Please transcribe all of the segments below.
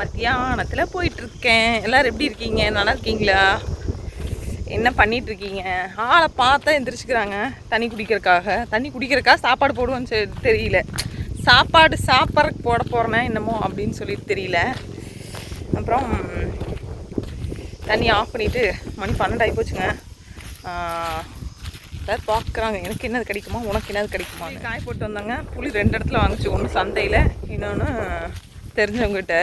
மத்தியானத்தில் போயிட்டுருக்கேன். எல்லோரும் எப்படி இருக்கீங்க? நல்லா இருக்கீங்களா? என்ன பண்ணிட்டு இருக்கீங்க ஆளை பார்த்தா எந்திரிச்சுக்கிறாங்க. தண்ணி குடிக்கிறதுக்காக. தண்ணி குடிக்கிறக்கா சாப்பாடு போடுவோன்னு தெரியல. சாப்பாடு சாப்பிட்றதுக்கு போட போகிறேன்னா என்னமோ அப்படின்னு சொல்லிட்டு தெரியல. அப்புறம் தண்ணி ஆஃப் பண்ணிவிட்டு மணி பன்னெண்டு ஆகி போச்சுங்க. எல்லாரும் பார்க்குறாங்க. எனக்கு என்னது கிடைக்குமா? உனக்கு என்னது கிடைக்குமா காய் போட்டு வந்தாங்க. புளி ரெண்டு இடத்துல வாங்கிச்சு ஒன்று சந்தையில் இன்னொன்று தெரிஞ்சவங்ககிட்ட.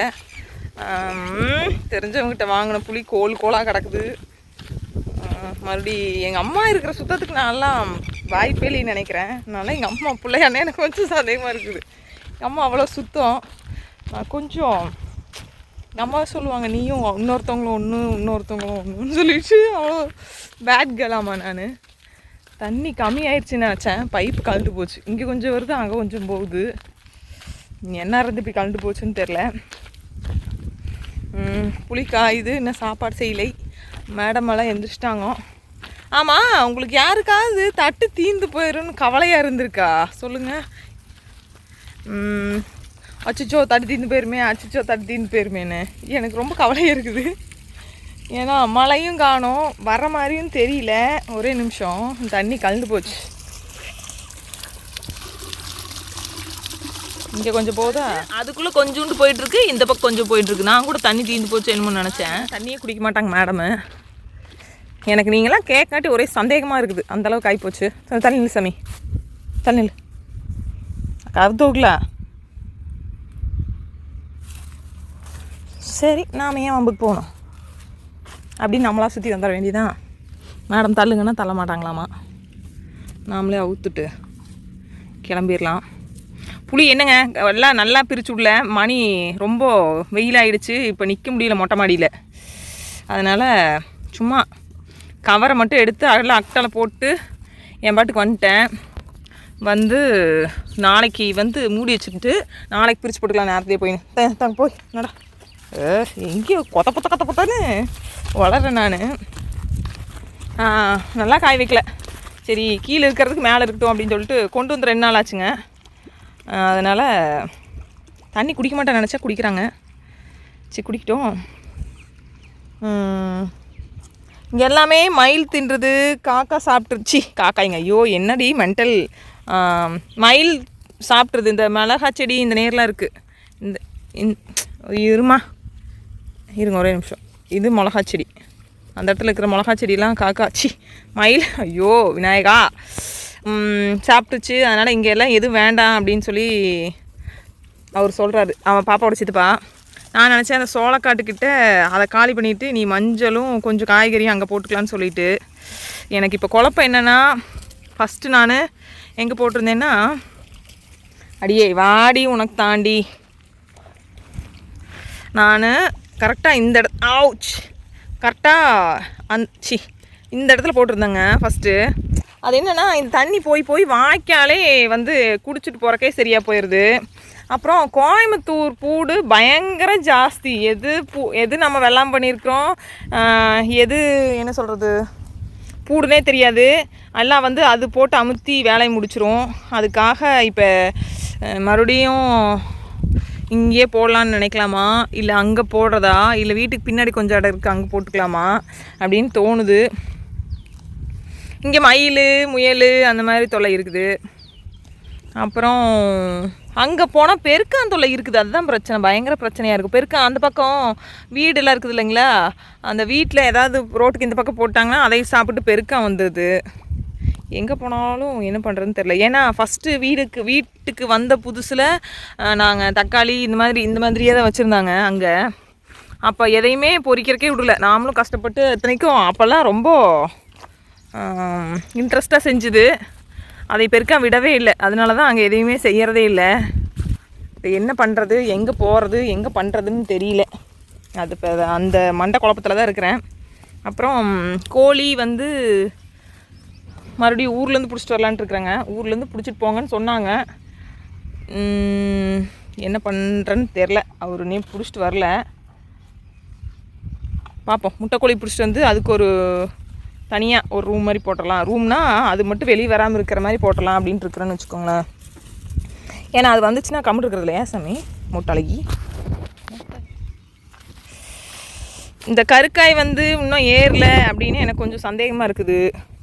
தெரிஞ்சவங்ககிட்ட வாங்கின புளி கோல் கோலாக கிடக்குது. மறுபடி எங்கள் அம்மா இருக்கிற சுத்தத்துக்கு நான்லாம் வாய்ப்பே இல்லைன்னு நினைக்கிறேன். அதனால் எங்கள் அம்மா பிள்ளையானே எனக்கு கொஞ்சம் சந்தேகமாக இருக்குது. எங்கள் அம்மா அவ்வளோ சுத்தம். நான் கொஞ்சம் எங்கள் அம்மா சொல்லுவாங்க நீயும் இன்னொருத்தவங்களும் ஒன்று இன்னொருத்தவங்களும் ஒன்றுன்னு சொல்லிட்டு அவ்வளோ பேட் கலாமா நான். தண்ணி கம்மி ஆயிடுச்சுன்னு நினச்சேன். பைப்பு கலந்து போச்சு. இங்கே கொஞ்சம் வருது அங்கே கொஞ்சம் போகுது. என்ன இருந்து இப்படி கழண்டு போச்சுன்னு தெரில புளி காயுது இன்னும் சாப்பாடு செய்யலை. மேடமெல்லாம் எந்திரிச்சிட்டாங்க. ஆமாம் உங்களுக்கு யாருக்காவது தட்டு தீந்து போயிடும்னு கவலையாக இருந்திருக்கா? சொல்லுங்கள் அச்சிச்சோ தட்டு தீந்து போயிருமே அச்சிச்சோ தட்டு தீந்து போயிருமேன்னு. எனக்கு ரொம்ப கவலையாக இருக்குது. ஏன்னா மழையும் காணும் வர மாதிரியும் தெரியல. ஒரே நிமிஷம் தண்ணி கலந்து போச்சு. இங்கே கொஞ்சம் போதா? அதுக்குள்ளே கொஞ்சோண்டு போயிட்டு இருக்கு இந்த பக்கம் கொஞ்சம் போயிட்டு இருக்கு நான் கூட தண்ணி தீந்து போச்சு என்னமோ நினச்சேன். தண்ணியே குடிக்க மாட்டாங்க மேடமு எனக்கு நீங்களாம் கேட்காட்டி ஒரே சந்தேகமாக இருக்குது. அந்த அளவுக்கு ஆகிப்போச்சு தண்ணி இல்லை சாமி. தண்ணி இல்லை கவுத்தோக்கலா. சரி நாம் ஏன் வம்புக்கு போகணும்? அப்படின்னு நம்மளா சுற்றி வந்துட வேண்டியதான் மேடம் தள்ளுங்கன்னா தள்ள மாட்டாங்களாமா? நாமளே அவுத்துட்டு கிளம்பிடலாம் புளி என்னங்க? எல்லாம் நல்லா பிரிச்சு விடல மணி ரொம்ப வெயிலாகிடுச்சு இப்போ நிற்க முடியல மொட்டை மாடியில். அதனால் சும்மா கவரை மட்டும் எடுத்து அதில் அக்டால் போட்டு என் பாட்டுக்கு வந்துட்டேன். வந்து நாளைக்கு வந்து மூடி வச்சுக்கிட்டு நாளைக்கு பிரித்து போட்டுக்கலாம் நேரத்தையே போய் தாங்க போய் நடா. ஏ, எங்கேயோ கொத்த பொத்த கொத்த பொத்தான்னு வளர்றேன் நான். நல்லா காய் வைக்கல. சரி கீழே இருக்கிறதுக்கு மேலே இருக்கட்டும் அப்படின்னு சொல்லிட்டு கொண்டு வந்து ரெண்டு நாள் ஆச்சுங்க. அதனால் தண்ணி குடிக்க மாட்டேன் நினச்சா குடிக்கிறாங்க. சரி குடிக்கட்டும். இங்கே எல்லாமே மயில் தின்றது காக்கா சாப்பிட்ருச்சி காக்காய்ங்க. ஐயோ என்னடி மென்டல் மயில் சாப்பிட்றது இந்த மிளகா செடி இந்த நேரில் இருக்குது இந்த இருமா. இருங்க ஒரே நிமிஷம். இது மிளகா செடி. அந்த இடத்துல இருக்கிற மிளகா செடியெலாம் காக்கா சி மயில். ஐயோ விநாயகா. சாப்பிட்டுச்சு. அதனால் இங்கே எல்லாம் எதுவும் வேண்டாம் அப்படின்னு சொல்லி அவர் சொல்கிறாரு அவன் பாப்பாவோட சித்தப்பா நான் நினச்சேன் அந்த சோளக்காட்டுக்கிட்ட அதை காலி பண்ணிவிட்டு நீ மஞ்சளும் கொஞ்சம் காய்கறியும் அங்கே போட்டுக்கலான்னு சொல்லிட்டு. எனக்கு இப்போ குழப்பம் என்னென்னா ஃபஸ்ட்டு நான் எங்கே போட்டிருந்தேன்னா அடியே வாடி உனக்கு தாண்டி. நான் கரெக்டாக இந்த இட ஆவுச் கரெக்டாக அந் சி இந்த இடத்துல போட்டிருந்தேங்க ஃபஸ்ட்டு அது என்னென்னா இந்த தண்ணி போய் போய் வாய்க்காலே வந்து குடிச்சிட்டு போகிறக்கே சரியாக போயிடுது அப்புறம் கோயம்புத்தூர் பூடு பயங்கர ஜாஸ்தி. எது பூ எது நம்ம வெள்ளாம் பண்ணியிருக்கிறோம்? எது என்ன சொல்கிறது பூடுனே தெரியாது. எல்லாம் வந்து அது போட்டு அமுத்தி வேலையை முடிச்சிரும். அதுக்காக இப்போ மறுபடியும் இங்கேயே போடலான்னு நினைக்கலாமா? இல்லை அங்கே போடுறதா? இல்லை வீட்டுக்கு பின்னாடி கொஞ்சம் இடம் இருக்குது அங்கே போட்டுக்கலாமா? அப்படின்னு தோணுது. இங்கே மயில் முயல் அந்த மாதிரி தொல்லை இருக்குது. அப்புறம் அங்கே போனால் பெருக்கான் தொல்லை இருக்குது. அதுதான் பிரச்சனை. பயங்கர பிரச்சனையாக இருக்கும். பெருக்கான் அந்த பக்கம் வீடெல்லாம் இருக்குது இல்லைங்களா? அந்த வீட்டில் ஏதாவது ரோட்டுக்கு இந்த பக்கம் போட்டாங்கன்னா அதை சாப்பிட்டு பெருக்கான் வந்தது. எங்கே போனாலும் என்ன பண்ணுறதுன்னு தெரில ஏன்னா ஃபஸ்ட்டு வீடுக்கு வீட்டுக்கு வந்த புதுசில் நாங்கள் தக்காளி இந்த மாதிரி இந்த மாதிரியே தான் வச்சுருந்தாங்க அங்கே. அப்போ எதையுமே பொறிக்கிறக்கே விடல. நாமளும் கஷ்டப்பட்டு இத்தனைக்கும் அப்போல்லாம் ரொம்ப இன்ட்ரெஸ்ட்டாக செஞ்சுது. அதை பெருக்கா விடவே இல்லை. அதனால தான் அங்கே எதையுமே செய்கிறதே இல்லை. இப்போ என்ன பண்ணுறது எங்கே போகிறது எங்கே பண்ணுறதுன்னு தெரியல. அது இப்போ அந்த மண்டை குழப்பத்தில் தான் இருக்கிறேன். அப்புறம் கோழி வந்து மறுபடியும் ஊர்லேருந்து பிடிச்சிட்டு வரலான்ட்டு இருக்கிறாங்க. ஊர்லேருந்து பிடிச்சிட்டு போங்கன்னு சொன்னாங்க. என்ன பண்ணுறேன்னு தெரில அவர் நீ பிடிச்சிட்டு வரல. பார்ப்போம் முட்டைக்கோழி பிடிச்சிட்டு வந்து அதுக்கு ஒரு தனியாக ஒரு ரூம் மாதிரி போட்டுடலாம். ரூம்னா அது மட்டும் வெளியே வராமல் இருக்கிற மாதிரி போட்டலாம் அப்படின்ட்டு இருக்கிறேன்னு வச்சுக்கோங்களேன். ஏன்னா அது வந்துச்சுன்னா கம்மிட்டு இருக்கிறது இல்லையா சாமி? முட்டழகி இந்த கருக்காய் வந்து இன்னும் ஏறல அப்படின்னு எனக்கு கொஞ்சம் சந்தேகமாக இருக்குது.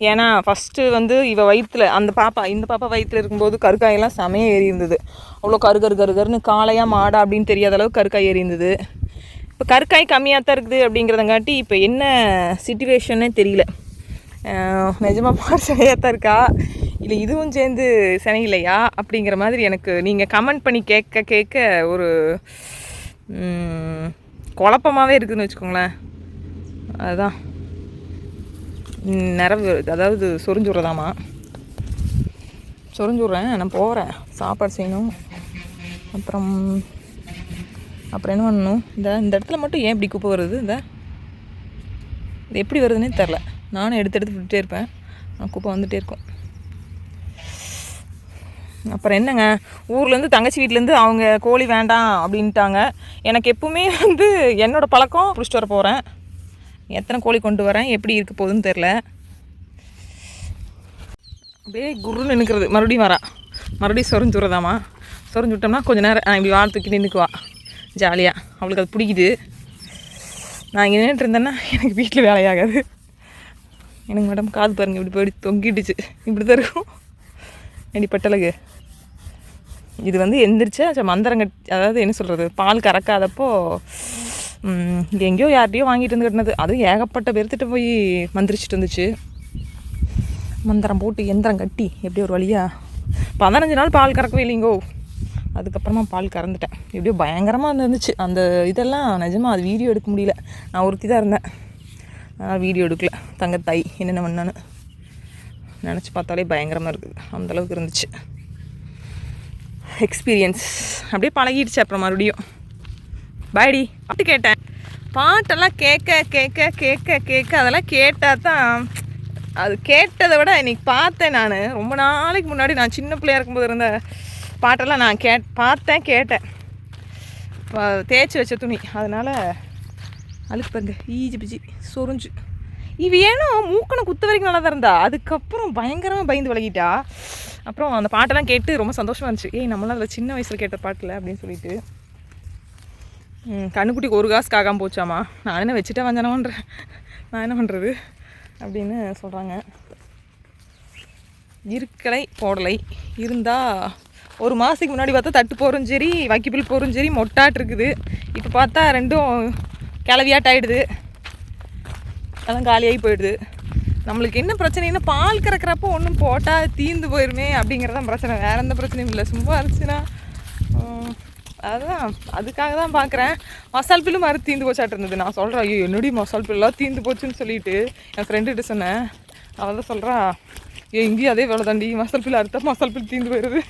ஏன்னா ஃபஸ்ட்டு வந்து இவ வயிற்றில் அந்த பாப்பா இந்த பாப்பா வயிற்றுல இருக்கும்போது கருக்காயெல்லாம் செமையாக ஏறி இருந்தது அவ்வளோ கரு கரு கருகருன்னு கருன்னு மாடா அப்படின்னு தெரியாத அளவுக்கு கருக்காய் ஏறி இருந்தது இப்போ கருக்காய் கம்மியாக தான் இருக்குது அப்படிங்கிறதங்காட்டி இப்போ என்ன சுச்சுவேஷன்னே தெரியல. நிஜமாக நிஜமா சனையாக சினையாக தான் இருக்கா? இல்லை இதுவும் சேர்ந்து சினை இல்லையா? அப்படிங்கிற மாதிரி எனக்கு நீங்கள் கமெண்ட் பண்ணி கேட்க கேட்க ஒரு குழப்பமாகவே குழப்பமாவே இருக்குதுன்னு வச்சுக்கோங்களேன். அதுதான். நிறவு அதாவது சொரிஞ்சுடுறதாமா சொரிஞ்சுடுறேன் நான் போகிறேன் சாப்பாடு செய்யணும். அப்புறம் அப்புறம் என்ன பண்ணணும்? இந்த இந்த இடத்துல மட்டும் ஏன் இப்படி குப்பை வருது? இந்த இது எப்படி வருதுன்னே தெரில. நானும் எடுத்து எடுத்து விட்டுட்டே இருப்பேன். குப்பை வந்துகிட்டே இருக்கும். அப்புறம் என்னங்க? ஊர்லேருந்து தங்கச்சி வீட்டிலேருந்து அவங்க கோழி வேண்டாம் அப்படின்ட்டாங்க. எனக்கு எப்பவுமே வந்து என்னோட பழக்கம் பிடிச்சிட்டு வர போகிறேன் எத்தனை கோழி கொண்டு வரேன் எப்படி இருக்க போகுதுன்னு தெரில அப்படியே குருன்னு நிற்கிறது மறுபடியும் வரா. மறுபடியும் சொரிஞ்சு விட்றதாமா சொரிஞ்சு விட்டோம்னா கொஞ்ச நேரம் இப்படி வாழ் தூக்கி நின்றுக்குவா ஜாலியாக அவளுக்கு அது பிடிக்குது. நான் இங்கே நின்றுட்டு இருந்தேன்னா எனக்கு வீட்டில் வேலையாகாது. எனக்கு மேடம் காது பாருங்க இப்படி போய் தொங்கிடுச்சு. இப்படி தான் இருக்கும். அடி பட்டலகு? இது வந்து எந்திரிச்சா மந்திரம் கட் அதாவது என்ன சொல்கிறது பால் கறக்காதப்போ எங்கேயோ யார்கிட்டயோ வாங்கிட்டு வந்து கட்டினது. அதுவும் ஏகப்பட்ட பேர்த்திட்ட போய் மந்திரிச்சிட்டு இருந்துச்சு மந்திரம் போட்டு எந்திரம் கட்டி எப்படி ஒரு வழியா. பதினஞ்சு நாள் பால் கறக்கவே இல்லைங்கோ. அதுக்கப்புறமா பால் கறந்துட்டேன். எப்படியோ பயங்கரமாக இருந்துச்சு. அந்த இதெல்லாம் நிஜமாக அது வீடியோ எடுக்க முடியல. நான் ஒருத்தி தான் இருந்தேன். அதனால் வீடியோ எடுக்கல. தங்கத்தாய் என்னென்ன பண்ணான்னு நினச்சி பார்த்தாலே பயங்கரமாக இருக்குது அந்த அளவுக்கு இருந்துச்சு. எக்ஸ்பீரியன்ஸ் அப்படியே பழகிடுச்சு அப்புறம் மறுபடியும். பாய்டி பாட்டு கேட்டேன். பாட்டெல்லாம் கேட்க கேட்க கேட்க கேட்க அதெல்லாம் கேட்டால் தான் அது கேட்டதை விட இன்றைக்கி பார்த்தேன் நான். ரொம்ப நாளைக்கு முன்னாடி நான் சின்ன பிள்ளையா இருக்கும்போது இருந்த பாட்டெல்லாம் நான் கே பார்த்தேன் கேட்டேன். தேய்ச்சி வச்ச துணி. அதனால் அழுக்கு பாருங்க. ஈஜி பிஜி. சொரிஞ்சு. இவ ஏனோ மூக்கனை குத்த வரைக்கும் நல்லா தான் இருந்தா. அதுக்கப்புறம் பயங்கரமாக பயந்து விலகிட்டா. அப்புறம் அந்த பாட்டெல்லாம் கேட்டு ரொம்ப சந்தோஷமாக இருந்துச்சு. ஏய் நம்மளாம் அதில் சின்ன வயசில் கேட்ட பாட்டில் அப்படின்னு சொல்லிட்டு. கண்ணுக்குட்டிக்கு ஒரு காசு காக்காம போச்சாமா? நான் என்ன வச்சுட்டே வந்தனவன்றேன் நான் என்ன பண்ணுறது அப்படின்னு சொல்கிறாங்க இருக்கலை போடலை. இருந்தால் ஒரு மாதத்துக்கு முன்னாடி பார்த்தா தட்டு போகிறோம் சரி வைக்கப்பில் போகிறோம் சரி மொட்டாட்டு இருக்குது. இப்போ பார்த்தா ரெண்டும் கிளவியாட்டாயிடுது. அதெல்லாம் காலியாகி போயிடுது. நம்மளுக்கு என்ன பிரச்சனைன்னா பால் கறக்கிறப்போ ஒன்றும் போட்டால் தீந்து போயிருமே அப்படிங்கிறதான் பிரச்சனை. வேற எந்த பிரச்சனையும் இல்லை. சும்மா இருந்துச்சுன்னா அதுதான் அதுக்காக தான் பார்க்குறேன் மசால் பில்லு மாதிரி தீந்து போச்சாட்டு இருந்தது. நான் சொல்கிறேன் ஐயோ என்னடி மசால் பில்லாம் தீந்து போச்சுன்னு சொல்லிட்டு. என் ஃப்ரெண்டுகிட்ட சொன்னேன் அவள் தான் சொல்கிறா ஏ இங்கேயும் அதே வேலை தாண்டி மசால் பில் அடுத்த மசால் பில் தீந்து போயிடுது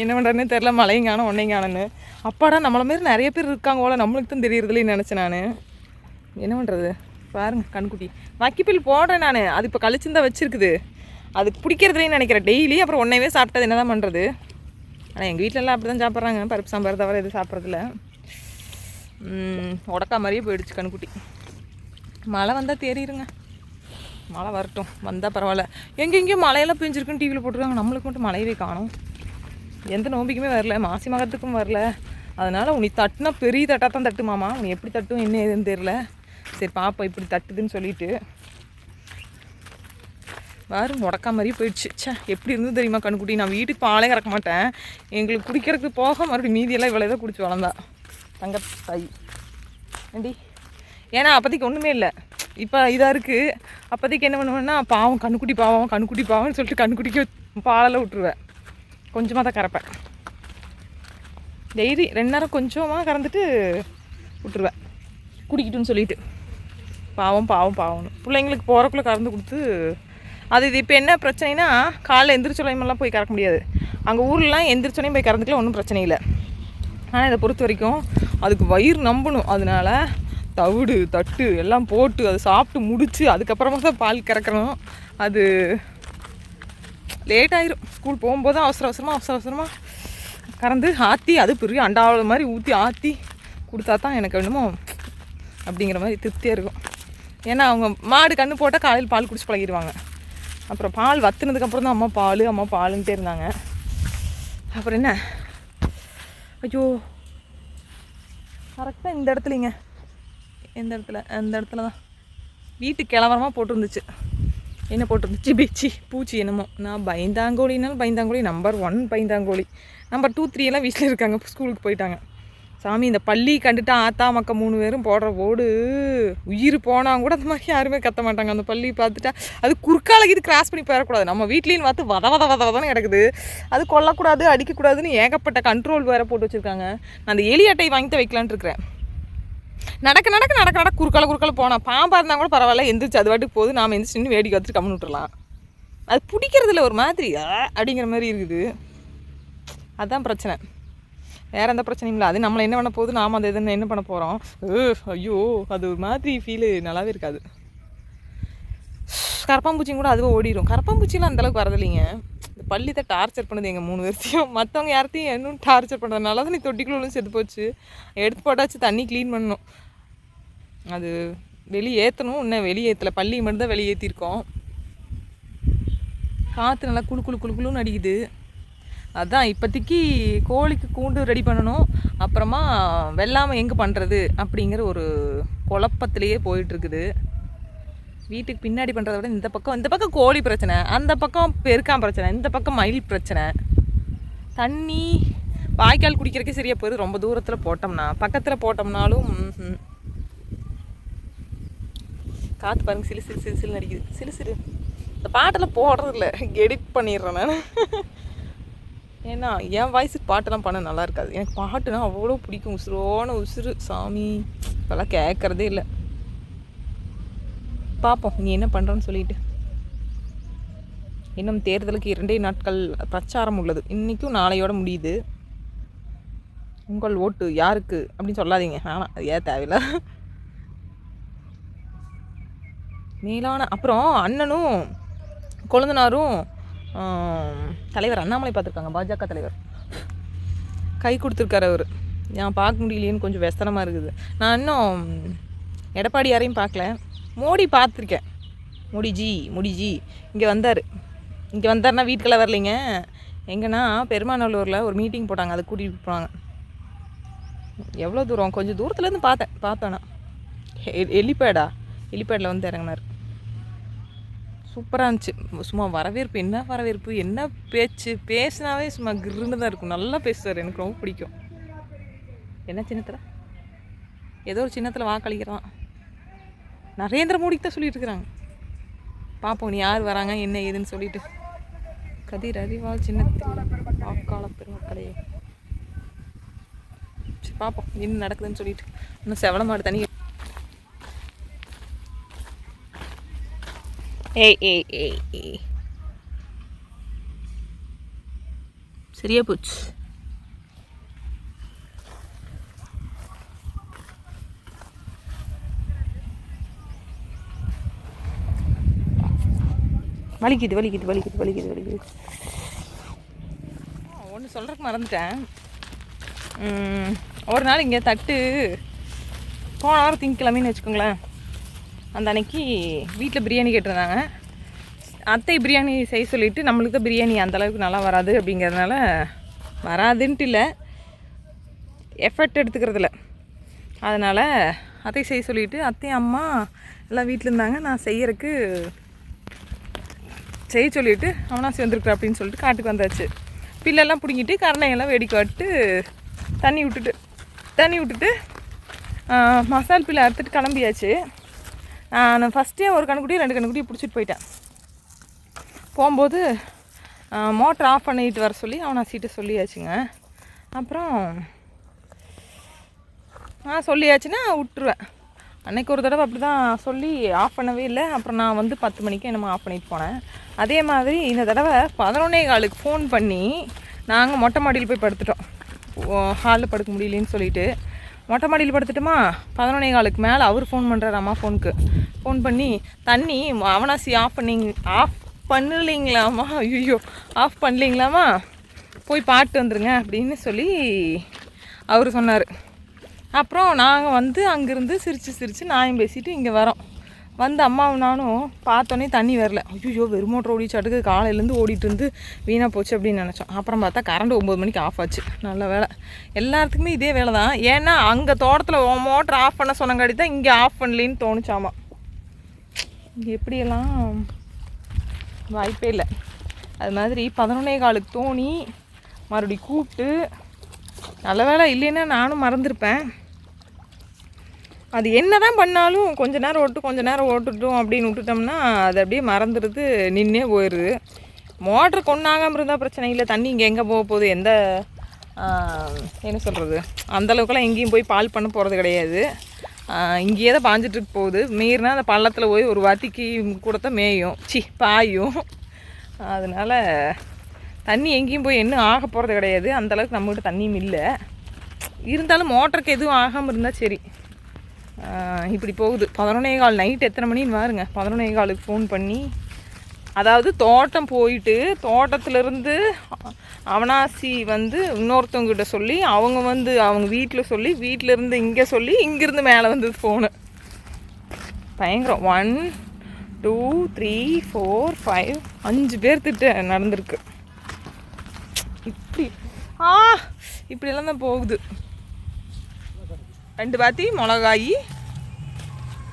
என்ன பண்ணுறதுனே தெரில மழையும் காணும் ஒன்றையும் காணுன்னு அப்பாடா நம்மள மாரி நிறைய பேர் இருக்காங்க போல நம்மளுக்கு தான் தெரியறதுலேன்னு நினச்சேன் நான். என்ன பண்ணுறது பாருங்க கண்குட்டி. வக்கிப்பில் போடுறேன் நான். அது இப்போ கழிச்சுன்னு வச்சுருக்குது வச்சிருக்குது. அதுக்கு பிடிக்கிறதுலேன்னு நினைக்கிறேன். டெய்லி அப்புறம் ஒன்றையவே சாப்பிட்டது என்ன தான் பண்ணுறது ஆனால் எங்கள் வீட்டிலலாம் அப்படி தான் சாப்பிட்றாங்க. பருப்பு சாம்பார் தவிர எதுவும் சாப்பிட்றதில்ல. உடக்கா மாதிரியே போயிடுச்சு கண்குட்டி. மழை வந்தால் தெரியுங்க மழை வரட்டும் வந்தால் பரவாயில்ல. எங்கெங்கேயும் மழையெல்லாம் பெஞ்சிருக்குன்னு டிவியில் போட்டிருக்காங்க. நம்மளுக்கு மட்டும் மழையவே காணும். எந்த நோம்பிக்குமே வரல மாசி மகத்துக்கும் வரல. அதனால் உனி தட்டுனா பெரிய தட்டாக தான் தட்டுமாமா உனி எப்படி தட்டும் என்ன ஏதுன்னு தெரில சரி பாப்பா இப்படி தட்டுதுன்னு சொல்லிட்டு வேறு முடக்கா மாதிரி போயிடுச்சு. ச்சே எப்படி இருந்தது தெரியுமா கண்ணுக்குட்டி? நான் வீட்டுக்கு பாலே கறக்க மாட்டேன். எங்களுக்கு குடிக்கிறதுக்கு போக மறுபடியும் மீதியெல்லாம் இவ்வளோ தான் குடிச்சு வளர்ந்தா. தங்க தாய் ஏண்டி? ஏன்னா அப்போதைக்கு ஒன்றுமே இல்லை. இப்போ இதாக இருக்குது அப்போதைக்கு என்ன பண்ணுவேன்னா பாவம் கண்ணுக்குட்டி பாவம் கண்ணுக்குட்டி பாவம்னு சொல்லிட்டு கண்ணுக்குட்டிக்கு பாலெல்லாம் விட்டுருவேன் கொஞ்சமாக தான் கறப்பேன் டெய்லி ரெண்டு நேரம் கொஞ்சமாக கறந்துட்டு விட்டுருவேன் குடிக்கிட்டுன்னு சொல்லிட்டு. பாவம் பாவம் பாவம்னு. பிள்ளைங்களுக்கு போகிறக்குள்ளே கறந்து கொடுத்து அது இது இப்போ என்ன பிரச்சனைனா காலைல எந்திரிச்சோலையுமெல்லாம் போய் கறக்க முடியாது. அங்கே ஊர்லலாம் எந்திரிச்சோனையும் போய் கறந்துக்கலாம் ஒன்றும் பிரச்சனை இல்லை. ஆனால் இதை பொறுத்த வரைக்கும் அதுக்கு வயிறு நம்பணும். அதனால தவிடு தட்டு எல்லாம் போட்டு அதை சாப்பிட்டு முடித்து அதுக்கப்புறமா தான் பால் கறக்கணும். அது லேட் ஆயிரும். ஸ்கூல் போகும்போது அவசர அவசரமாக அவசர அவசரமாக கறந்து ஆற்றி அது பெரிய அண்டாவில் மாதிரி ஊற்றி ஆற்றி கொடுத்தா தான் எனக்கு வேணுமோ அப்படிங்கிற மாதிரி திருப்தியாக இருக்கும். ஏன்னா அவங்க மாடு கன்று போட்டால் காலையில் பால் குடிச்சு பழகிடுவாங்க. அப்புறம் பால் வத்துனதுக்கப்புறம் தான் அம்மா பால் அம்மா பாலுன்ட்டே இருந்தாங்க. அப்புறம் என்ன? ஐயோ கரெக்டாக இந்த இடத்துலிங்க. எந்த இடத்துல அந்த இடத்துல தான். வீட்டு கிளவரமாக போட்டிருந்துச்சு. என்ன போட்டிருந்துச்சு? பீச்சி பூச்சி என்னமோ. நான் பயந்தாங்கோழினாலும் பயந்தாங்கோழி நம்பர் ஒன் பயந்தாங்கோழி நம்பர் டூ த்ரீ எல்லாம் வீட்டில் இருக்காங்க. ஸ்கூலுக்கு போயிட்டாங்க. சாமி இந்த பள்ளி கண்டுட்டா ஆத்தா மக்க மூணு பேரும் போடுற ஓடு. உயிர் போனால் கூட அந்த மாதிரி யாருமே கத்த மாட்டாங்க. அந்த பள்ளி பார்த்துட்டா அது குறுக்கால இது கிராஸ் பண்ணி போயிடக்கூடாது நம்ம வீட்லேயும் பார்த்து வத வத வத வதன்னு கிடக்குது. அது கொல்லக்கூடாது அடிக்கக்கூடாதுன்னு ஏகப்பட்ட கண்ட்ரோல் வேறு போட்டு வச்சுருக்காங்க. நான் அந்த எலி அட்டை வாங்கிட்டு வைக்கலான்ட்டு இருக்கிறேன். நடக்க நடக்க நடக்க நடக்க குறுக்கால குறுக்கால போனால் பாம்பாக இருந்தால் கூட பரவாயில்ல எந்திரிச்சு அது வாட்டுக்கு போகுது நாம் எந்திரிச்சு நின்று வேடிக்கை வச்சுட்டு கம்மி விட்டுறலாம். அது பிடிக்கிறதுல ஒரு மாதிரி அப்படிங்கிற மாதிரி இருக்குது. அதுதான் பிரச்சனை. வேறு எந்த பிரச்சனையும் இல்லை. அது நம்மளை என்ன பண்ண போகுது நாம் அந்த இதுன்னு என்ன பண்ண போகிறோம் ஐயோ அது ஒரு மாதிரி ஃபீலு நல்லாவே இருக்காது. கரப்பாம்பூச்சியும் கூட அதுவே ஓடிடும் கரப்பாம்பூச்சிலாம் அந்தளவுக்கு வரதில்லைங்க. இந்த பள்ளி தான் டார்ச்சர் பண்ணுது எங்கள் மூணு பேர்த்தையும். மற்றவங்க யார்த்தையும் இன்னும் டார்ச்சர் பண்ணுறதுனால தான் நீ தொட்டிக்குள்ளே செத்து போச்சு. எடுத்து போட்டாச்சு தண்ணி க்ளீன் பண்ணணும். அது வெளியே ஏற்றணும் இன்னும் வெளியேற்றலை பள்ளி மட்டும்தான் வெளியேற்றிருக்கோம் வெளியே ஏற்றிருக்கோம் காற்று நல்லா குளு குழு குழு குளுன்னு அடிக்குது. அதான் இப்போதைக்கு கோழிக்கு கூண்டு ரெடி பண்ணணும். அப்புறமா வெள்ளாமை எங்கே பண்ணுறது அப்படிங்கிற ஒரு குழப்பத்திலேயே போயிட்டுருக்குது வீட்டுக்கு பின்னாடி பண்ணுறத விட இந்த பக்கம் இந்த பக்கம் கோழி பிரச்சனை அந்த பக்கம் பெருக்கான் பிரச்சனை இந்த பக்கம் மயில் பிரச்சனை. தண்ணி வாய்க்கால் குடிக்கிறதுக்கே சரியாக போயிடுது ரொம்ப தூரத்தில் போட்டோம்னா பக்கத்தில் போட்டோம்னாலும் காற்று பாருங்க சிலு சிலு சிலு சிலுன்னு நடிக்குது சிலு சிலு. இந்த பாட்டெல்லாம் போடுறதில்ல. எடிட் பண்ணிடுறேன் நான். ஏன்னா என் வாய்ஸுக்கு பாட்டெல்லாம் பண்ண நல்லா இருக்காது. எனக்கு பாட்டுனா அவ்வளோ பிடிக்கும். உசுரோன உசுறு சாமி இப்போல்லாம் கேட்குறதே இல்லை. பார்ப்போம் நீ என்ன பண்ணுறன்னு சொல்லிட்டு. இன்னும் தேர்தலுக்கு இரண்டே நாட்கள் பிரச்சாரம் உள்ளது. இன்றைக்கும் நாளையோட முடியுது. உங்கள் ஓட்டு யாருக்கு அப்படின்னு சொல்லாதீங்க. வேணாம் அது ஏன் தேவையில்லை? மேலான அப்புறம் அண்ணனும் கொழுந்தனாரும் தலைவர் அண்ணாமலை பார்த்துருக்காங்க பாஜக தலைவர். கை கொடுத்துருக்காரு அவர். நான் பார்க்க முடியலையேன்னு கொஞ்சம் வெஸ்தனமாக இருக்குது. நான் இன்னும் எடப்பாடி யாரையும் பார்க்கல. மோடி பார்த்துருக்கேன். மோடிஜி மோடிஜி இங்கே வந்தார். இங்கே வந்தாருன்னா வீட்டுக்கெல்லாம் வரலைங்க எங்கன்னா பெருமாநல்லூரில் ஒரு மீட்டிங் போட்டாங்க. அதை கூட்டிகிட்டு போனாங்க. எவ்வளோ தூரம்? கொஞ்சம் தூரத்துலேருந்து பார்த்தேன். பார்த்தேன்னா எலிப்பேடா. எலிப்பேடில் வந்து இறங்கினார். சூப்பராக இருந்துச்சு. சும்மா வரவேற்பு. என்ன வரவேற்பு? என்ன பேச்சு? பேசினாவே சும்மா கிருன்னு தான் இருக்கும். நல்லா பேசுவார். எனக்கு ரொம்ப பிடிக்கும். என்ன சின்னத்தில்? ஏதோ ஒரு சின்னத்தில் வாக்களிக்கிறான். நரேந்திர மோடிக்கு தான் சொல்லிட்டு இருக்கிறாங்க பார்ப்போம் நீ யார் வராங்க என்ன ஏதுன்னு சொல்லிட்டு. கதிர் அறிவால் சின்னத்தில் வாக்காள பெருமக்களே. சரி பார்ப்போம் என்ன நடக்குதுன்னு சொல்லிட்டு. இன்னும் செவலமாடு தனி தண்ணி ஏய் ஏய் ஏய் ஏய். சரியா போச்சு. வலிக்குது வலிக்குது வலிக்குது வலிக்குது வலிக்குது. ஒன்று சொல்கிறதுக்கு மறந்துட்டேன். ஒரு நாள் இங்கே தட்டு போன வாரம் திங்கக்கிழமைன்னு வச்சுக்கோங்களேன். அந்த அன்னைக்கு வீட்டில் பிரியாணி கேட்டிருந்தாங்க. அத்தை பிரியாணி செய்ய சொல்லிட்டு நம்மளுக்கு தான் பிரியாணி அந்தளவுக்கு நல்லா வராது அப்படிங்கிறதுனால வராதுன்ட்டு இல்லை. எஃபர்ட் எடுத்துக்கிறதில்ல அதனால் அத்தை செய்ய சொல்லிட்டு அத்தை அம்மா எல்லாம் வீட்டில் இருந்தாங்க. நான் செய்யறதுக்கு செய்ய சொல்லிட்டு அவனாசி வந்திருக்குற அப்படின்னு சொல்லிட்டு காட்டுக்கு வந்தாச்சு. பில்லெல்லாம் பிடுங்கிட்டு கரணையெல்லாம் வேடிக்கை விட்டு தண்ணி விட்டுட்டு தண்ணி விட்டுட்டு மசால் பில்லை அறுத்துட்டு கிளம்பியாச்சு. நான் ஃபஸ்ட்டே ஒரு கண்ணுக்குட்டி ரெண்டு கண்ணுக்குட்டி பிடிச்சிட்டு போயிட்டேன். போகும்போது மோட்டர் ஆஃப் பண்ணிட்டு வர சொல்லி அவனாசிட்ட சொல்லியாச்சுங்க. அப்புறம் நான் சொல்லியாச்சுன்னா விட்டுருவேன். அன்றைக்கி ஒரு தடவை அப்படி தான் சொல்லி ஆஃப் பண்ணவே இல்லை. அப்புறம் நான் வந்து பத்து மணிக்கு என்னமோ ஆஃப் பண்ணிட்டு போனேன். அதே மாதிரி இந்த தடவை பதினொன்னே காலுக்கு ஃபோன் பண்ணி நாங்கள் மொட்டை மாடியில் போய் படுத்துட்டோம். ஹாலில் படுக்க முடியலன்னு சொல்லிட்டு. மொட்டை மாடியில் படுத்துட்டோமா? பதினொன்னே காலுக்கு மேலே அவர் ஃபோன் பண்ணுறாரு அம்மா ஃபோனுக்கு ஃபோன் பண்ணி தண்ணி அவனாசி ஆஃப் பண்ணிங்க ஆஃப் பண்ணலைங்களாம்மா ஐயோ ஆஃப் பண்ணலைங்களாம்மா போய் பாட்டு வந்துருங்க அப்படின்னு சொல்லி அவர் சொன்னார். அப்புறம் நாங்கள் வந்து அங்கேருந்து சிரித்து சிரித்து நாயம் பேசிட்டு இங்கே வரோம். வந்து அம்மாவும் நானும் பார்த்தோன்னே தண்ணி வரல. ஐயோ வெறும் மோட்டர் ஓடிச்சாட்டுக்கு காலையிலேருந்து ஓடிட்டு இருந்து வீணாக போச்சு அப்படின்னு நினச்சோம். அப்புறம் பார்த்தா கரண்ட் ஒம்பது மணிக்கு ஆஃப் ஆச்சு. நல்ல வேலை. எல்லாத்துக்குமே இதே வேலை தான். ஏன்னா அங்கே தோட்டத்தில் ஓ மோட்டர் ஆஃப் பண்ண சொன்னங்காடி தான் இங்கே ஆஃப் பண்ணலின்னு தோணுச்சாமா. இங்கே எப்படியெல்லாம்? வாய்ப்பே இல்லை. அது மாதிரி பதினொன்னே காலுக்கு தோணி மறுபடி கூப்பிட்டு நல்ல வேலை இல்லைன்னா நானும் மறந்துருப்பேன். அது என்ன தான் பண்ணாலும் கொஞ்ச நேரம் ஓட்டு கொஞ்ச நேரம் ஓட்டுட்டோம் அப்படின்னு விட்டுட்டோம்னா அது அப்படியே மறந்துடுது நின்னே போயிடுது. மோட்ரு கொண்டாகாமல் இருந்தால் பிரச்சனை இல்லை. தண்ணி இங்கே எங்கே போக போகுது? எந்த என்ன சொல்கிறது அந்தளவுக்குலாம் எங்கேயும் போய் பால் பண்ண போகிறது கிடையாது. இங்கேயே தான் பாஞ்சிட்டு போகுது. மீறினா அந்த பள்ளத்தில் போய் ஒரு வாத்திக்கு கூட தான் மேயும். சி பாயும். அதனால் தண்ணி எங்கேயும் போய் என்ன ஆக போகிறது கிடையாது. அந்தளவுக்கு நம்மகிட்ட தண்ணியும் இல்லை. இருந்தாலும் மோட்டருக்கு எதுவும் ஆகாமல் இருந்தால் சரி. இப்படி போகுது. பதினொன்னே கால் நைட் எத்தனை மணின்னு பாருங்க பதினொன்னே காலுக்கு ஃபோன் பண்ணி அதாவது தோட்டம் போயிட்டு தோட்டத்துலேருந்து அவனாசி வந்து இன்னொருத்தவங்கிட்ட சொல்லி அவங்க வந்து அவங்க வீட்டில் சொல்லி வீட்டிலேருந்து இங்கே சொல்லி இங்கேருந்து மேலே வந்தது ஃபோனு பயங்கரம். One two three four five அஞ்சு பேர் நடந்திருக்கு. இப்படி. ஆ இப்படியெல்லாம் தான் போகுது. ரெண்டு பாத்தி மிளகாயி.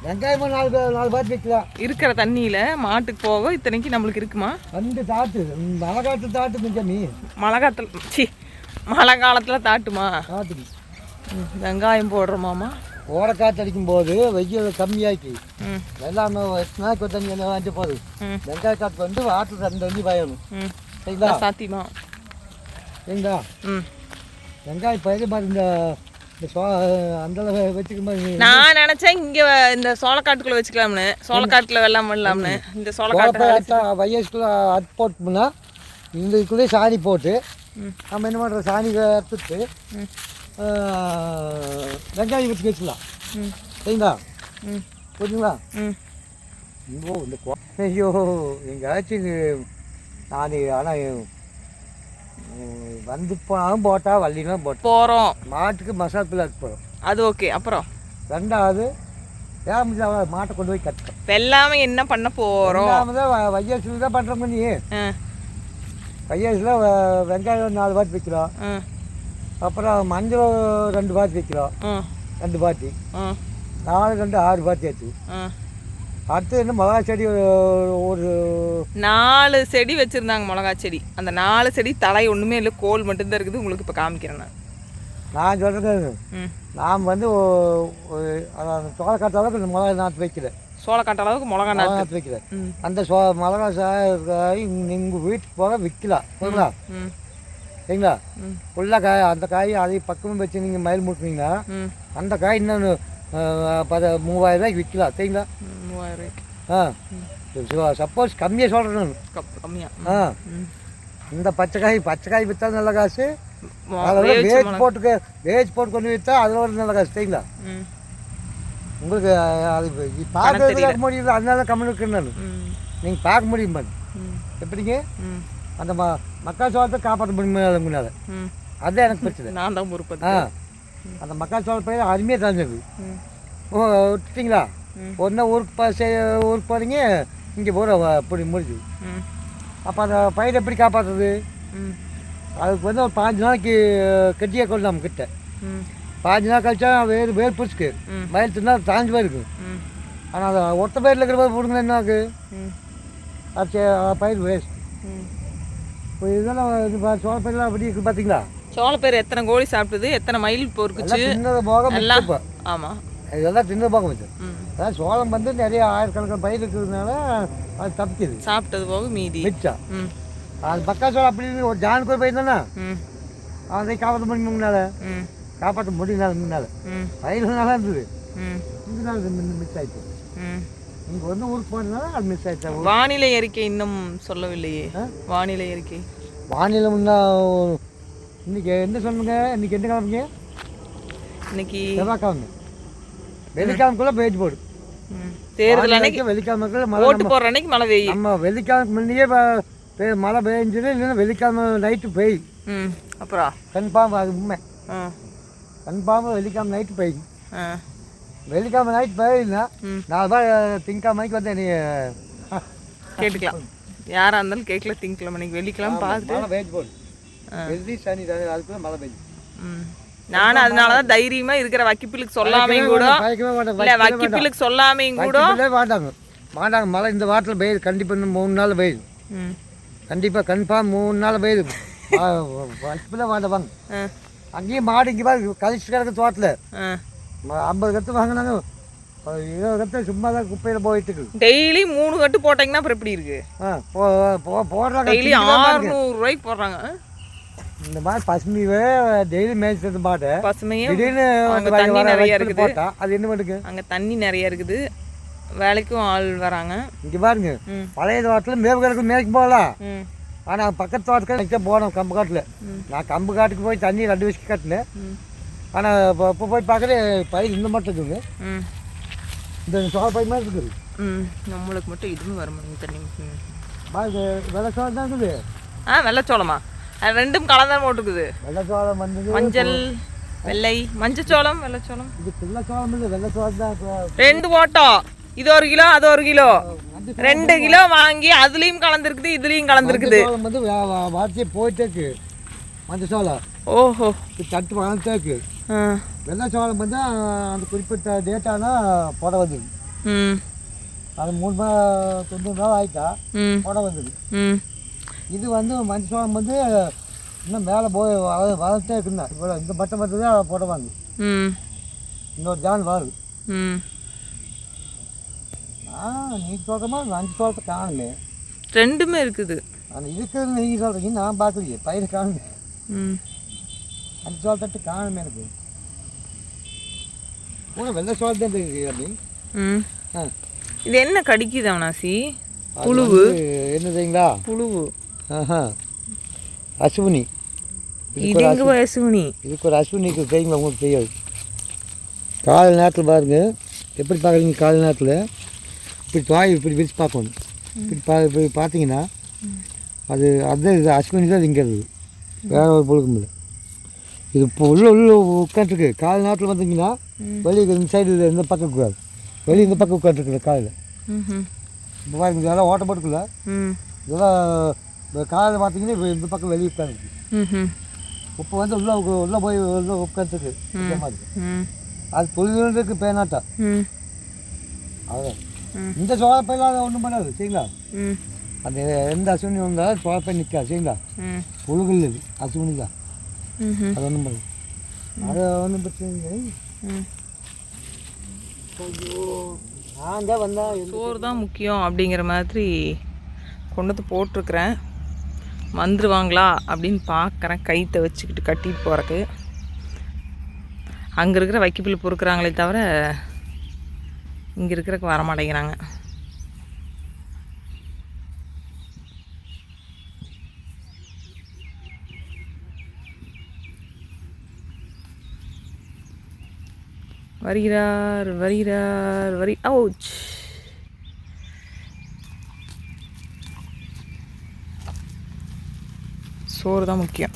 வெங்காயமா நாலு நாலு பாட்டு வைக்கலாம். இருக்கிற தண்ணியில் மாட்டுக்கு போக இத்தனைக்கு நம்மளுக்கு இருக்குமா? ரெண்டு தாட்டு மழை காட்டு தாட்டு மிஞ்ச நீ மழை காலத்தில் சி மழை காலத்தில் தாட்டுமா தாட்டுக்கு ம், வெங்காயம் போடுறோமாமா? ஓட காற்று அடிக்கும் போது வெயில் கம்மியாக்கி எல்லாமே ஸ்நாக் தண்ணி என்ன வாங்கி போகுது. வெங்காய காற்று வந்து ரெண்டு தண்ணி பயணும். சரிங்களா? சாத்தியமா. சரிங்களா ம். வெங்காயம் பயிர் மாதிரி இந்த நான் நினச்சேன் இங்கே இந்த சோளக்காட்டுக்குள்ளே வச்சுக்கலாம்னு. சோளக்காட்டில் வெள்ளாம் பண்ணலாம்னு இந்த சோளக்காட்டு வயசுக்குள்ள அட் போட்டோம்னா இந்த இதுக்குள்ளே சாணி போட்டு. நம்ம என்ன பண்ணுறோம் சாணி எடுத்துட்டு வெங்காயம் வச்சு வச்சுக்கலாம். சரிங்களா? ம். புரியுங்களா ஐயோ எங்கேயாச்சும் நான் ஆனால் வந்து போனாலும் போட்டா வள்ளினா போட்டேன் போகிறோம் மாட்டுக்கு மசாலா பிள்ளை போகிறோம் அது ஓகே அப்புறம்? ரெண்டாவது முடிஞ்ச மாட்டை கொண்டு போய் கட்டணும் வெள்ளாமை என்ன பண்ண போகிறோம் வையசில் தான் பண்ணுறோம் நீ வையசில் வெங்காயம் நாலு பாட்டு வைக்கிறோம். அப்புறம் மஞ்சள் ரெண்டு பாட்டு வைக்கிறோம். ஆ. ரெண்டு பாட்டி. நாலு ரெண்டு ஆறு ஆச்சு. ஆ. அடுத்து என்ன மிளகா செடி ஒரு- நாலு செடி வச்சுருந்தாங்க மிளகா செடி. அந்த நாலு செடி தலை ஒன்றுமே இல்லை கோல் மட்டும்தான் இருக்குது. உங்களுக்கு இப்போ காமிக்கிறேன் நான். நான் சொல்கிறது நாம் வந்து அதாவது சோளக்காட்டு அளவுக்கு மிளகா நாற்று வைக்கிறேன். சோளக்காட்ட அளவுக்கு மிளகா நாற்று வைக்கிறேன். அந்த சோ மிளகா காய் நீங்கள் வீட்டுக்கு போக விற்கலாம் சரிங்களா? சரிங்களா ஃபுல்லாக காய் அந்த காய் அதை பக்கமாக வச்சு நீங்கள் மயில் முட்டினீங்கன்னா அந்த காய் இன்னொன்று பத மூவாயிரம் ரூபாய்க்கு விற்கலாம் சரிங்களா? ம், மூவாயிரம் ரூபாய்க்கு ஆ சப்போஸ் கம்மியாக சொல்கிறேன் நான். கப் கம்மியா. ஆ. இந்த பச்சை காய் பச்சை காய் விற்றா நல்ல காசு. அதில் வேஜ். போட்டுக்க வேஜ் போட்டு கொண்டு விற்றா அதில் ஒரு நல்ல காசு சரிங்களா? உங்களுக்கு அது பார்க்கறதுக்கு முடியுது. அதனால கம்மி இருக்கேன் நான். நீங்கள் பார்க்க முடியும். ம். எப்படிங்க? அந்த ம மக்கள் சோளத்தை காப்பாற்ற முடியுமா ம். அதுதான் எனக்கு பிரச்சனை. நான் தான் பொறுப்பது ஆ. அந்த மக்கள் சோள பயிர் அருமையாக ஓ விட்டுட்டீங்களா. ஒன்றா ஊருக்கு ப ஊருக்கு போகிறீங்க இங்கே போகிற அப்படி முடிஞ்சு அப்போ அந்த பயிர் எப்படி காப்பாற்றுறது அதுக்கு வந்து ஒரு பாஞ்சு நாளைக்கு கட்டியே கொண்டு நம்ம கிட்ட பாஞ்சு நாள் கழிச்சா வேர் வேர் பிடிச்சிக்கு. மயில் தின்னா தாஞ்சு போயிருக்கு. ஆனால் அது ஒத்த பயிரில் இருக்கிற போது போடுங்க என்ன ஆகு? அது பயிர் வேஸ்ட் இப்போ இதெல்லாம் இது சோள பயிரெலாம் அப்படி இருக்குது பார்த்தீங்களா சோளப்பயிர் எத்தனை கோழி சாப்பிட்டது எத்தனை மயில் பொறுக்குச்சு எல்லாம் ஆமாம் இதெல்லாம் தின்னது போக வச்சு அதான் சோளம் வந்து நிறைய ஆயிரக்கணக்கான பயிர் இருக்கிறதுனால அது தப்பிக்குது. சாப்பிட்டது போக மீதி. மிச்சம். அது பக்கா சோளம் அப்படின்னு ஒரு ஜானுக்கு ஒரு பயிர் தானே? அதை காப்பாற்ற முடியும் முன்னால காப்பாற்ற முடியினால முன்னால் பயிர் நல்லா இருந்தது. நாள் மிஸ் ஆயிடுச்சு இங்கே வந்து ஊருக்கு போனதுனால அது மிஸ் ஆயிடுச்சு வானிலை அறிக்கை இன்னும் சொல்லவில்லையே? வானிலை அறிக்கை. வானிலை முன்னா இன்னைக்கு என்ன சொன்னீங்க இன்னைக்கு என்ன கிழமைங்க? இன்னைக்கு செவ்வாய்க்கிழமை. வெள்ளிக்கிழமைக்குள்ள பேஜ் போடு. தேர்தல் அன்னைக்கு வெள்ளிக்கிழமைக்குள்ள மழை ஓட்டு போடுற அன்னைக்கு மழை பெய்யும் நம்ம வெள்ளிக்கிழமைக்கு மழை பெய்ஞ்சுது இல்லைன்னா வெள்ளிக்கிழமை நைட்டு பெய் அப்புறம் கன்ஃபார்ம் அது உண்மை. ஆ. கன்ஃபார்ம் வெள்ளிக்கிழமை நைட்டு பெய்யும் வெள்ளிக்கிழமை நைட் போயிருந்தேன் ம். நாலு பேர் திங்கக்கிழமை மணிக்கு வந்து நீ கேட்டுக்கலாம். யாராக இருந்தாலும் கேட்கல திங்கக்கிழமை மணிக்கு வெள்ளிக்கிழமை பார்த்துட்டு பெய்ஞ்சு போகுது. வெள்ளி சனி அதுக்குள்ள மழை பெய்ஞ்சு ம். நானும் அதனால தான் தைரியமாக இருக்கிற வக்கிப்பிலுக்கு சொல்லாமையும் கூட இல்லை வக்கிப்பிலுக்கு சொல்லாமையும் கூட மாட்டாங்க மாட்டாங்க மழை இந்த வாரத்தில் பெய்யுது கண்டிப்பாக மூணு நாள் பெய்யுது கண்டிப்பாக கன்ஃபார்ம் மூணு நாள் பெய்யுது மாட்டேன் ஆ. அங்கேயும் மாடு இங்கே பாரு கழிச்சு கிடக்கு தோட்டத்தில். ஐம்பது கத்து வாங்கினாங்க. இருபது கத்து சும்மா தான் குப்பையில் போயிட்டு இருக்குது டெய்லி மூணு கட்டு போட்டிங்கன்னா அப்புறம் எப்படி இருக்கு? ஆ போடுறாங்க டெய்லி. ஆறுநூறுவாய்க்கு போடுறாங்க? இந்த மாதிரி பசுமையே டெய்லி மேய்ச்சது மாட்டை பசுமையும் திடீர்னு அங்க தண்ணி நிறைய இருக்குது. போட்டா அது என்ன பண்ணுக்கு அங்கே தண்ணி நிறைய இருக்குது. வேலைக்கும் ஆள் வராங்க. இங்கே பாருங்க பழைய தோட்டத்தில் மேவு கிடக்கு மேய்க்க போகலாம் ஆனால் பக்கத்து தோட்டத்துக்கு நிற்க போனோம் கம்பு காட்டில். நான் கம்பு காட்டுக்கு போய் தண்ணி ரெண்டு வயசுக்கு கட்டினேன். ஆனால் இப்போ இப்போ போய் பார்க்குறேன் பயிர் இந்த மட்டும் இருக்குது. ம். இந்த சோள பயிர் மாதிரி இருக்குது. நம்மளுக்கு மட்டும் இதுவும் வரும் தண்ணி ம். பாருங்க வெள்ளை சோளம் தான் இருக்குது. ஆ வெள்ளைச்சோளமா ரெண்டும் கலந்தான் போட்டுருக்குது வெள்ளை சோளம் வந்தது. மஞ்சள் வெள்ளை மஞ்சச்சோளம் வெள்ளைச்சோளம். இது பிள்ளை சோளம் இல்லை வெள்ளை சோளம் தான் ரெண்டு போட்டோம் இது ஒரு கிலோ அது ஒரு கிலோ. ரெண்டு கிலோ வாங்கி அதுலயும் கலந்துருக்குது இதுலயும் கலந்துருக்குது. வந்து வா- வா- வார்த்தையே போயிட்டே இருக்கு மஞ்சள் சோளம். ஓஹோ. இது தட்டு வளர்த்தே இருக்கு ஆ. வெள்ளை சோளம் வந்து அந்த குறிப்பிட்ட டேட்டானா புடை வந்துது ம். அது மூணு தொண்ணூறு நாள் ஆயிட்டா ம். புடை வந்தது ம். இது வந்து மஞ்சள் சோளம் வந்து இன்னும் மேலே போய் வள வளர்த்தே இருக்குண்ணா இவ்வளோ இந்த பட்டம் மட்டும் தான் புடை வாங்க ம். இன்னொரு ஜான் வருது. ம். ஆ நீ சொல்கிற மாதிரி அஞ்சு சோளத்தை காணுமே ரெண்டுமே இருக்குது. அந்த இருக்கிறது நீங்கள் சொல்கிறீங்க நான் பார்க்குறீங்க பயிர் காணுமே அஞ்சு சோளத்தட்டு காணுமே எனக்கு. உங்க வெள்ளை சோளத்தை இருக்குது அப்படி. ம். இது என்ன கடிக்குது அவனாசி? புழுவு. என்னதுங்களா புழுவு. ஆஹா. அசுவினி இது எங்க வயசுனி இதுக்கு ஒரு அஸ்வினிக்கு தெரியுங்களா உங்களுக்கு தெரியாது? காலை நேரத்தில் பாருங்க. எப்படி பார்க்குறீங்க காலை நேரத்தில்? இப்படி பாய் இப்படி விரிச்சு பார்க்கணும். இப்படி பா இப்படி பார்த்தீங்கன்னா அது அதுதான் இது அஸ்வினி தான் திங்கிறது. வேற ஒரு புழுக்கம் இல்லை. இது இப்போ உள்ள உள்ள உட்காந்துருக்கு. காலை நேரத்தில் வந்தீங்கன்னா வெளியே இந்த சைடு இந்த பக்கம் கூடாது வெளியே இந்த பக்கம் உட்காந்துருக்குது காலையில். இப்போ பாருங்க இதெல்லாம் ஓட்ட போட்டுக்குள்ள. இதெல்லாம் இப்போ காலையில் பார்த்தீங்கன்னா இப்போ இந்த பக்கம் வெளியே உட்காந்துருக்கு இப்போ வந்து உள்ளே உள்ளே போய் உள்ளே உட்காந்துருக்கு இந்த மாதிரி. ம். அது தொழிலுக்கு பேனாட்டா. அதான். இந்த சோளப்பையெல்லாம் அதை ஒன்றும் பண்ணாது சரிங்களா? அந்த எந்த அசுவினி வந்தாலும் சோளப்பை நிற்காது சரிங்களா? புழுகள் இது அசுவினி தான். அது ஒன்றும் பண்ணாது. அது ஒன்றும் பிரச்சனை இல்லை நான் தான் வந்தா எந்த- சோறு தான் முக்கியம் அப்படிங்கிற மாதிரி கொண்டு வந்து போட்டிருக்கிறேன். வந்துருவாங்களா அப்படின்னு பார்க்குறேன். கைத்தை வச்சுக்கிட்டு கட்டிட்டு போகிறக்கு அங்கே இருக்கிற வைக்கப்பில் பொறுக்கிறாங்களே தவிர இங்கே இருக்கிறக்கு வர மாட்டேங்கிறாங்க. வருகிறார் வருகிறார் வரி அவுச். சோறு தான் முக்கியம்